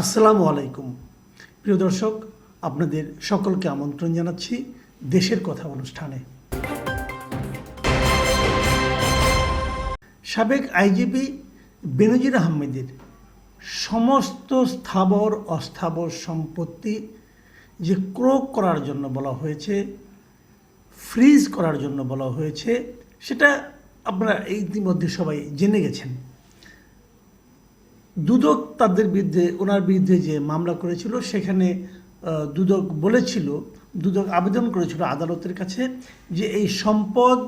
আসসালামু আলাইকুম। প্রিয় দর্শক, আপনাদের সকলকে আমন্ত্রণ জানাচ্ছি দেশের কথা অনুষ্ঠানে। সাবেক আইজিপি বেনজির আহমেদের সমস্ত স্থাবর অস্থাবর সম্পত্তি যে ক্রোক করার জন্য বলা হয়েছে, ফ্রিজ করার জন্য বলা হয়েছে, সেটা আপনারা ইতিমধ্যে সবাই জেনে গেছেন। দুদক তাদের বিরুদ্ধে, ওনার বিরুদ্ধে যে মামলা করেছিল, সেখানে দুদক বলেছিল, দুদক আবেদন করেছিল আদালতের কাছে যে এই সম্পদ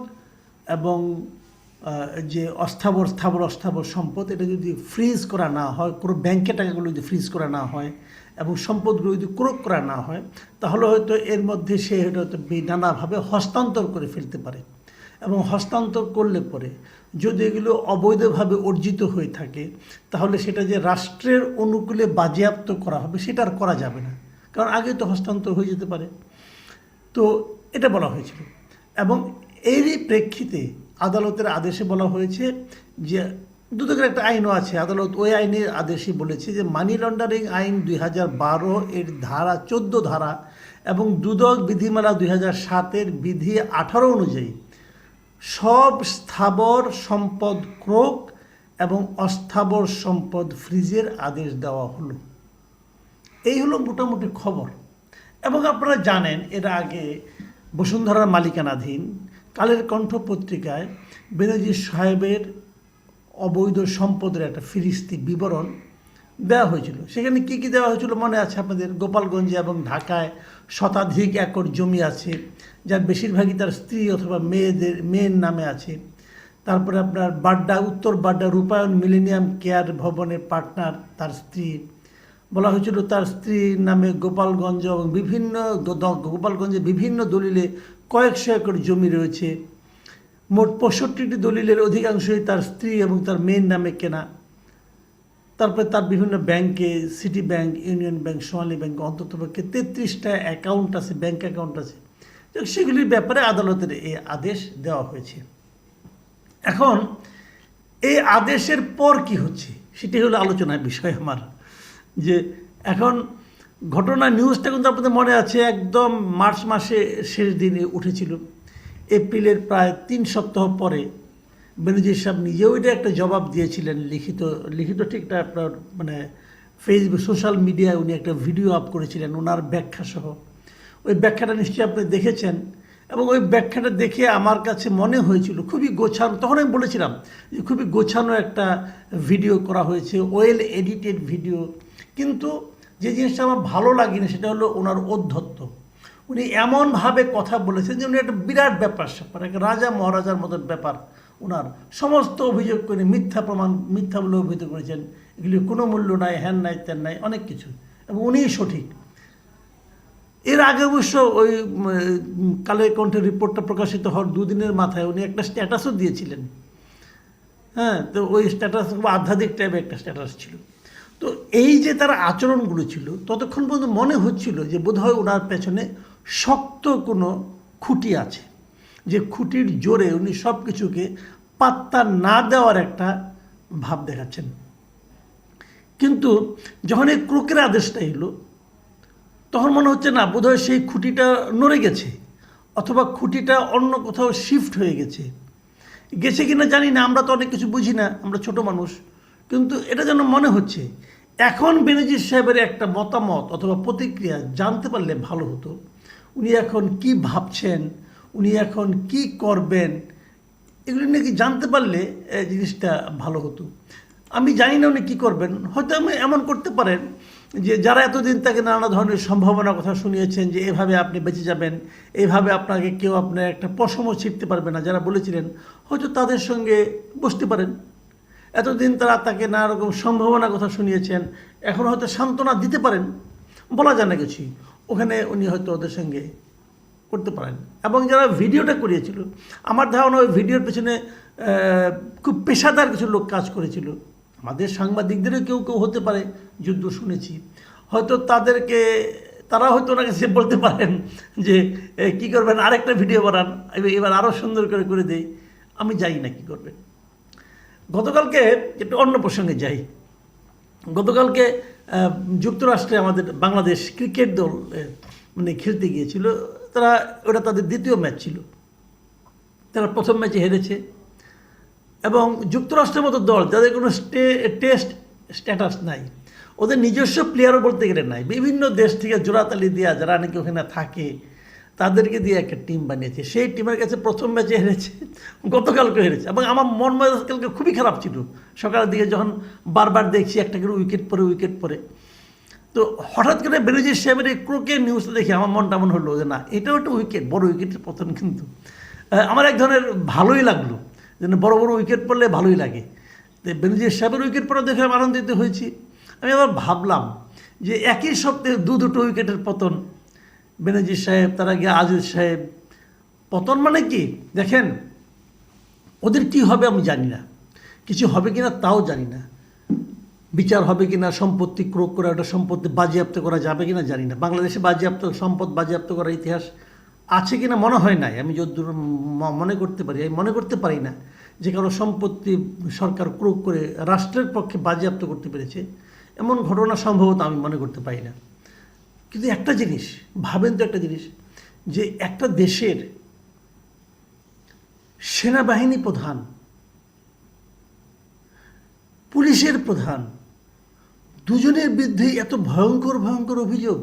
এবং যে অস্থাবর, স্থাবর, অস্থাবর সম্পদ, এটা যদি ফ্রিজ করা না হয়, কোনো ব্যাংকে টাকাগুলো যদি ফ্রিজ করা না হয় এবং সম্পদগুলো যদি ক্রোক করা না হয়, তাহলে হয়তো এর মধ্যে সে হয়তো নানাভাবে হস্তান্তর করে ফেলতে পারে। এবং হস্তান্তর করলে পরে যদি এগুলো অবৈধভাবে অর্জিত হয়ে থাকে, তাহলে সেটা যে রাষ্ট্রের অনুকূলে বাজেয়াপ্ত করা হবে, সেটা আর করা যাবে না। কারণ আগে তো হস্তান্তর হয়ে যেতে পারে। তো এটা বলা হয়েছিল। এবং এরই প্রেক্ষিতে আদালতের আদেশে বলা হয়েছে যে, দুদকের একটা আইনও আছে, আদালত ওই আইনের আদেশে বলেছে যে, মানি লন্ডারিং আইন দুই বারো এর ধারা চোদ্দ ধারা এবং দুদক বিধিমালা দুই হাজার সাতের বিধি আঠারো অনুযায়ী সব স্থাবর সম্পদ ক্রোক এবং অস্থাবর সম্পদ ফ্রিজের আদেশ দেওয়া হলো। এই হলো মোটামুটি খবর। এবং আপনারা জানেন, এর আগে বসুন্ধরার মালিকানাধীন কালের কণ্ঠ পত্রিকায় বেনজির সাহেবের অবৈধ সম্পদের একটা ফিরিস্তি বিবরণ দেওয়া হয়েছিল। সেখানে কি কি দেওয়া হয়েছিল মনে আছে আপনাদের? গোপালগঞ্জে এবং ঢাকায় শতাধিক একর জমি আছে, যার বেশিরভাগই তার স্ত্রী অথবা মেয়েদের, মেয়ের নামে আছে। তারপরে আপনার বাড্ডা, উত্তর বাড্ডা রূপায়ণ মিলেনিয়াম কেয়ার ভবনের পার্টনার তার স্ত্রী। বলা হয়েছিল তার স্ত্রীর নামে গোপালগঞ্জ এবং বিভিন্ন গোপালগঞ্জে বিভিন্ন দলিলে কয়েকশো একর জমি রয়েছে। মোট পঁয়ষট্টিটি দলিলের অধিকাংশই তার স্ত্রী এবং তার মেয়ের নামে কেনা। তারপরে তার বিভিন্ন ব্যাংকে City Bank Union Bank Sonali bank অন্ততপক্ষে তেত্রিশটা অ্যাকাউন্ট আছে ব্যাংক অ্যাকাউন্ট আছে। সেগুলির ব্যাপারে আদালতের এই আদেশ দেওয়া হয়েছে। এখন, এই আদেশের পর কি হচ্ছে? সেটি হলো আলোচনার বিষয় আমার। যে এখন ঘটনা নিউজটা কিন্তু আপনাদের মনে আছে, একদম মার্চ মাসে শেষ দিনে উঠেছিল। এপ্রিলের প্রায় তিন সপ্তাহ পরে বেনজির সাহেব নিজেও এটা একটা জবাব দিয়েছিলেন, লিখিত লিখিত ঠিকটা আপনার মানে ফেসবুক সোশ্যাল মিডিয়ায় উনি একটা ভিডিও আপ করেছিলেন, ওনার ব্যাখ্যা সহ। ওই ব্যাখ্যাটা নিশ্চয়ই আপনি দেখেছেন এবং ওই ব্যাখ্যাটা দেখে আমার কাছে মনে হয়েছিল, খুবই গোছানো, তখন আমি বলেছিলাম যে খুবই গোছানো একটা ভিডিও করা হয়েছে ওয়েল এডিটেড ভিডিও কিন্তু যে জিনিসটা আমার ভালো লাগেনি সেটা হলো ওনার অধ্যত্ত। উনি এমনভাবে কথা বলেছেন যে উনি একটা বিরাট ব্যাপার স্যাপার একটা রাজা মহারাজার মতন ব্যাপার। ওনার সমস্ত অভিযোগ করে মিথ্যা প্রমাণ, মিথ্যা বলে অভিহিত করেছেন। এগুলি কোনো মূল্য নাই, হ্যান নাই, ত্যান নাই, অনেক কিছু। এবং উনিই সঠিক। এর আগে অবশ্য ওই কালের কণ্ঠের রিপোর্টটা প্রকাশিত হওয়ার দুদিনের মাথায় উনি একটা স্ট্যাটাসও দিয়েছিলেন। হ্যাঁ তো ওই স্ট্যাটাস আধ্যাত্মিক টাইপের একটা স্ট্যাটাস ছিল। তো এই যে তার আচরণগুলো ছিল, ততক্ষণ পর্যন্ত মনে হচ্ছিল যে বোধহয় ওনার পেছনে শক্ত কোনো খুঁটি আছে। যে খুঁটির জোরে উনি সব কিছুকে পাত্তা না দেওয়ার একটা ভাব দেখাচ্ছেন। কিন্তু যখন এই ক্রোকের আদেশটা এলো, তখন মনে হচ্ছে না, বোধহয় সেই খুঁটিটা নড়ে গেছে অথবা খুঁটিটা অন্য কোথাও শিফট হয়ে গেছে। গেছে কিনা জানি না, আমরা তো অনেক কিছু বুঝি না, আমরা ছোট মানুষ। কিন্তু এটা যেন মনে হচ্ছে, এখন বেনজির সাহেবের একটা মতামত অথবা প্রতিক্রিয়া জানতে পারলে ভালো হতো। উনি এখন কি ভাবছেন উনি এখন কি করবেন, এগুলি নাকি জানতে পারলে জিনিসটা ভালো হতো। আমি জানি না উনি কী করবেন, হয়তো আমি এমন করতে পারেন যে যারা এতদিন তাকে নানা ধরনের সম্ভাবনার কথা শুনিয়েছেন যে এভাবে আপনি বেঁচে যাবেন, এভাবে আপনাকে কেউ আপনার একটা পশমও ছিটতে পারবে না, যারা বলেছিলেন, হয়তো তাদের সঙ্গে বসতে পারেন। এতদিন তারা তাকে নানা রকম সম্ভাবনার কথা শুনিয়েছেন, এখন হয়তো সান্ত্বনা দিতে পারেন, বলা যায় না কিছুই ওখানে উনি হয়তো ওদের সঙ্গে করতে পারেন। এবং যারা ভিডিওটা করিয়েছিল, আমার ধারণা ওই ভিডিওর পেছনে খুব পেশাদার কিছু লোক কাজ করেছিল। আমাদের সাংবাদিকদেরও কেউ কেউ হতে পারে, যুদ্ধ শুনেছি। হয়তো তাদেরকে, তারা হয়তো ওনাকে সে বলতে পারেন যে কি করবেন? আরেকটা ভিডিও বানান। এবার- এবার আরও সুন্দর করে করে দেই। আমি যাই না, কি করবেন? গতকালকে একটু অন্য প্রসঙ্গে যাই। গতকালকে যুক্তরাষ্ট্রে আমাদের বাংলাদেশ ক্রিকেট দল মানে খেলতে গিয়েছিল। তারা, ওটা তাদের দ্বিতীয় ম্যাচ ছিল। তারা প্রথম ম্যাচে হেরেছে। এবং যুক্তরাষ্ট্রের মতো দল, যাদের কোনো স্টে, টেস্ট স্ট্যাটাস নাই, ওদের নিজস্ব প্লেয়ারও বলতে গেলে নাই। বিভিন্ন দেশ থেকে জোড়াতালি দেওয়া যারা নাকি ওখানে থাকে, তাদেরকে দিয়ে একটা টিম বানিয়েছে। সেই টিমের কাছে প্রথম ম্যাচে হেরেছে, গতকালকে হেরেছে। এবং আমার মন মেজাজ কালকে খুবই খারাপ ছিল। সকালের দিকে যখন বারবার দেখছি একটা করে উইকেট পরে উইকেট পরে। তো হঠাৎ করে বেরোজির সাহেবের এই ক্রোকের নিউজটা দেখে আমার মনটা মনে হলো যে না, এটাও একটা উইকেট বড় উইকেটের পতন কিন্তু। আমার এক ধরনের ভালোই লাগল, যেন বড় বড় উইকেট পড়লে ভালোই লাগে। তো বেনজির সাহেবের উইকেট পড়া দেখে আমি আনন্দিত হয়েছি। আমি আবার ভাবলাম যে একই সপ্তাহে দু দুটো উইকেটের পতন, বেনজির সাহেব, তার আগে আজিজ সাহেব। পতন মানে কি? দেখেন, ওদের কি হবে আমি জানি না। কিছু হবে কিনা তাও জানি না। বিচার হবে কিনা, সম্পত্তি ক্রোক করে, ওটা সম্পত্তি বাজেয়াপ্ত করা যাবে কিনা জানি না। বাংলাদেশে বাজেয়াপ্ত, সম্পদ বাজেয়াপ্ত করার ইতিহাস আছে কিনা মনে হয় নাই। আমি ম- মনে করতে পারি, আমি মনে করতে পারি না যে কারও সম্পত্তি সরকার ক্রোক করে রাষ্ট্রের পক্ষে বাজেয়াপ্ত করতে পেরেছে। এমন ঘটনা সম্ভবত আমি মনে করতে পারি না। কিন্তু একটা জিনিস, ভাবেন তো একটা জিনিস, যে একটা দেশের সেনাবাহিনী প্রধান, পুলিশের প্রধান দুজনের বিরুদ্ধে এত ভয়ঙ্কর ভয়ঙ্কর অভিযোগ।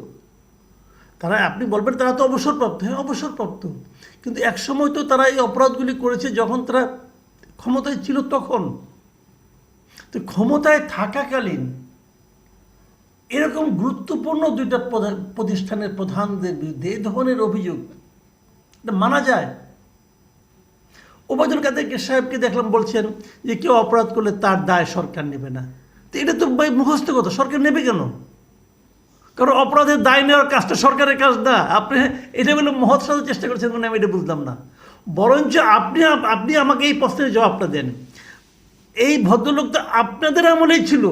তারা, আপনি বলবেন তারা তো অবসরপ্রাপ্ত। হ্যাঁ অবসরপ্রাপ্ত। কিন্তু এক সময় তো তারা এই অপরাধগুলি করেছে যখন তারা ক্ষমতায় ছিল তখন। তো ক্ষমতায় থাকাকালীন এরকম গুরুত্বপূর্ণ দুইটা প্রতিষ্ঠানের প্রধানদের বিরুদ্ধে এই ধরনের অভিযোগ, এটা মানা যায়। ওবায়দুল কাদের সাহেবকে দেখলাম বলছেন যে কেউ অপরাধ করলে তার দায় সরকার নেবে না। তো এটা তো ভাই মুখস্থ কথা, সরকার নেবে কেন? কারণ অপরাধের দায় নেওয়ার কাজটা সরকারের কাজ না। আপনি, এটা বলে মহৎ সাজার চেষ্টা করছেন মানে আমি এটা বুঝলাম না। বরঞ্চ আপনি আপনি আমাকে এই প্রশ্নের জবাবটা দেন। এই ভদ্রলোক তো আপনাদের আমলেই ছিল।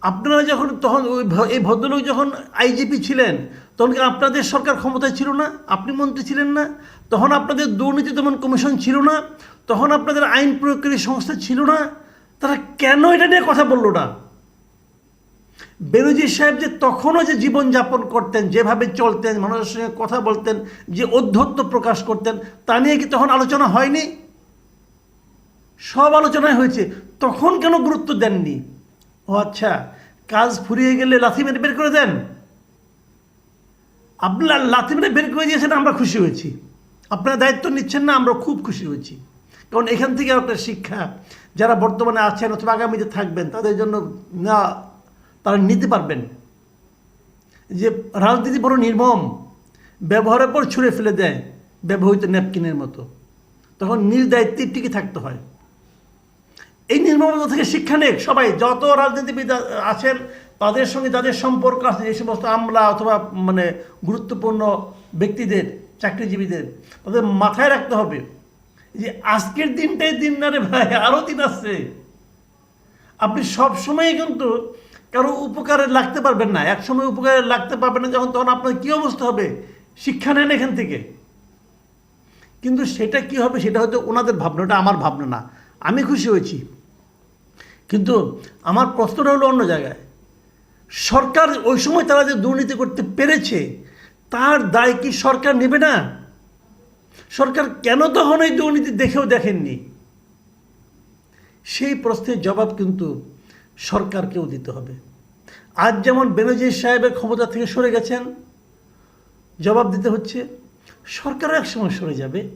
আপনারা যখন, তখন ওই এই ভদ্রলোক যখন আইজিপি ছিলেন, তখন কি আপনাদের সরকার ক্ষমতায় ছিল না? আপনি মন্ত্রী ছিলেন না? তখন আপনাদের দুর্নীতি দমন কমিশন ছিল না? তখন আপনাদের আইন প্রয়োগকারী সংস্থা ছিল না? তারা কেন এটা নিয়ে কথা বলল না? বেনজির সাহেব যে তখনও যে জীবনযাপন করতেন, যেভাবে চলতেন, মানুষের সঙ্গে কথা বলতেন, যে অধ্যত্ব প্রকাশ করতেন, তা নিয়ে কি তখন আলোচনা হয়নি? সব আলোচনায় হয়েছে। তখন কেন গুরুত্ব দেননি? ও আচ্ছা কাজ ফুরিয়ে গেলে লাথি মেরে বের করে দেন? আপনার লাথি মেরে বের করে দিয়েছেন, আমরা খুশি হয়েছি। আপনারা দায়িত্ব নিচ্ছেন না, আমরা খুব খুশি হয়েছি। কারণ এখান থেকে একটা শিক্ষা যারা বর্তমানে আছেন অথবা আগামীতে থাকবেন, তাদের জন্য না, তারা নিতে পারবেন। যে রাজনীতি বড় নির্মম, ব্যবহারের পর ছুঁড়ে ফেলে দেয় ব্যবহৃত ন্যাপকিনের মতো। তখন নিজ দায়িত্বে টিকে থাকতে হয়। এই নির্মমতা থেকে শিক্ষা নেক সবাই, যত রাজনীতিবিদ আছেন, তাদের সঙ্গে যাদের সম্পর্ক আছে, যে সমস্ত আমলা অথবা মানে গুরুত্বপূর্ণ ব্যক্তিদের, চাকরিজীবীদের, তাদের মাথায় রাখতে হবে। যে আজকের দিনটাই দিন না রে ভাই আরও দিন আছে। আপনি সব সময় কিন্তু কারও উপকারে লাগতে পারবেন না। এক সময় উপকারে লাগতে পারবেন না, যখন তখন আপনার কী অবস্থা হবে? শিক্ষা নেন এখান থেকে। কিন্তু সেটা কি হবে সেটা হয়তো ওনাদের ভাবনা, ওটা আমার ভাবনা না। আমি খুশি হয়েছি। কিন্তু আমার প্রশ্নটা হলো অন্য জায়গায়। সরকার ওই সময় তারা যে দুর্নীতি করতে পেরেছে, তার দায় কি সরকার নেবে না? সরকার কেন তখন এই দুর্নীতি দেখেও দেখেননি? সেই প্রশ্নের জবাব কিন্তু সরকারকেও দিতে হবে। আজ যেমন বেনজির সাহেবের ক্ষমতা থেকে সরে গেছেন, জবাব দিতে হচ্ছে, সরকারও এক সময় সরে যাবে,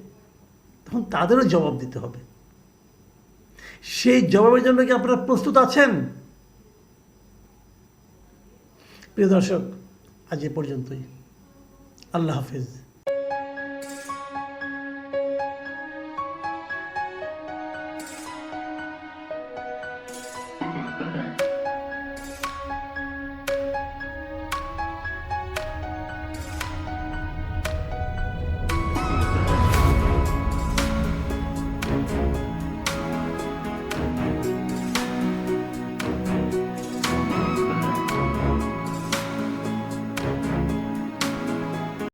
তখন তাদেরও জবাব দিতে হবে। সেই জবাবের জন্য কি আপনারা প্রস্তুত আছেন? প্রিয় দর্শক, আজ এ পর্যন্তই। আল্লাহ হাফিজ।